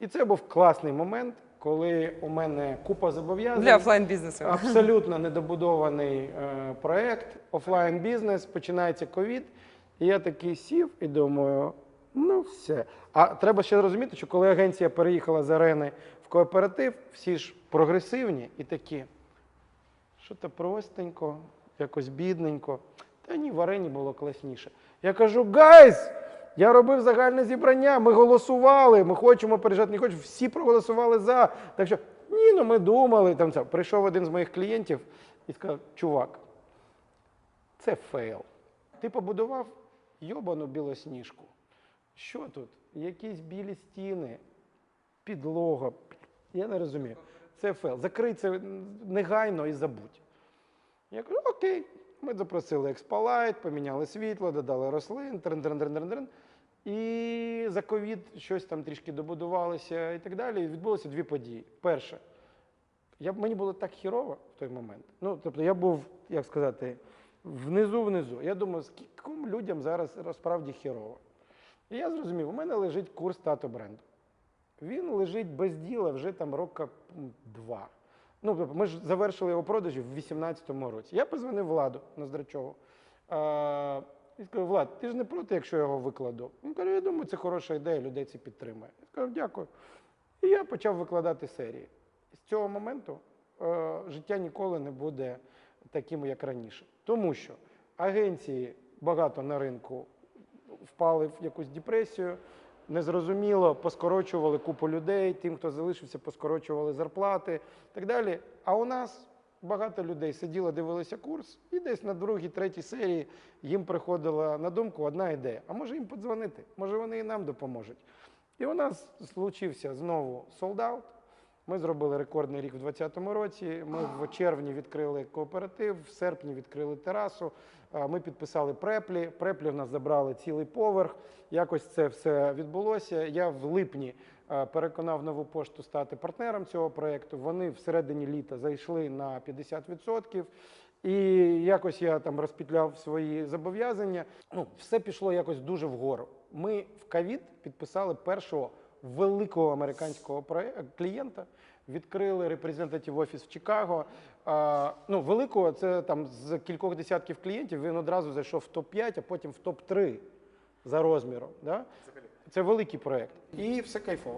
І це був класний момент, коли у мене купа зобов'язань. Для офлайн бізнесу. Абсолютно недобудований е, проект, офлайн бізнес, починається ковід. І я такий сів і думаю, ну все. А треба ще розуміти, що коли агенція переїхала з арени в кооператив, всі ж прогресивні і такі, що то простенько, якось бідненько. Та ні, в арені було класніше. Я кажу, гайз! Я робив загальне зібрання, ми голосували, ми хочемо переїжджати, не хочемо. Всі проголосували за. Так що, ні, ну ми думали. Там це. Прийшов один з моїх клієнтів і сказав: чувак, це фейл. Ти побудував йобану білосніжку. Що тут? Якісь білі стіни, підлога. Я не розумію. Це фейл. Закрий це негайно і забудь. Я кажу, окей. Ми запросили експалайт, поміняли світло, додали рослин, трин трин трин трин трин І за ковід щось там трішки добудувалося і так далі. І відбулося дві події. Перше, я, мені було так хірово в той момент. Ну, тобто я був, як сказати, внизу-внизу. Я думаю, скільком людям зараз справді хірово. І я зрозумів, у мене лежить курс тато бренду. Він лежить без діла вже там рока два. Ну, тобто ми ж завершили його продажі в 2018 році. Я позвонив Владу Ноздрачову. І сказав, Влад, ти ж не проти, якщо я його викладу? Він каже, я думаю, це хороша ідея, людей це підтримує. Я сказав, дякую. І я почав викладати серії. З цього моменту е, життя ніколи не буде таким, як раніше. Тому що агенції багато на ринку впали в якусь депресію, незрозуміло, поскорочували купу людей, тим, хто залишився, поскорочували зарплати і так далі. А у нас багато людей сиділо, дивилися курс, і десь на другій, третій серії їм приходила на думку одна ідея: а може їм подзвонити, може вони і нам допоможуть. І у нас случився знову солдат. Ми зробили рекордний рік в 2020 році. Ми в червні відкрили кооператив, в серпні відкрили терасу. Ми підписали преплі. Преплі в нас забрали цілий поверх. Якось це все відбулося. Я в липні переконав нову пошту стати партнером цього проєкту. Вони всередині літа зайшли на 50%. І якось я там розпітляв свої зобов'язання. Ну, все пішло якось дуже вгору. Ми в ковід підписали першого великого американського клієнта, відкрили репрезентатив офіс в Чикаго. А, ну, великого це там з кількох десятків клієнтів. Він одразу зайшов в топ-5, а потім в топ-3 за розміром. Да? Це великий проєкт. І все кайфово.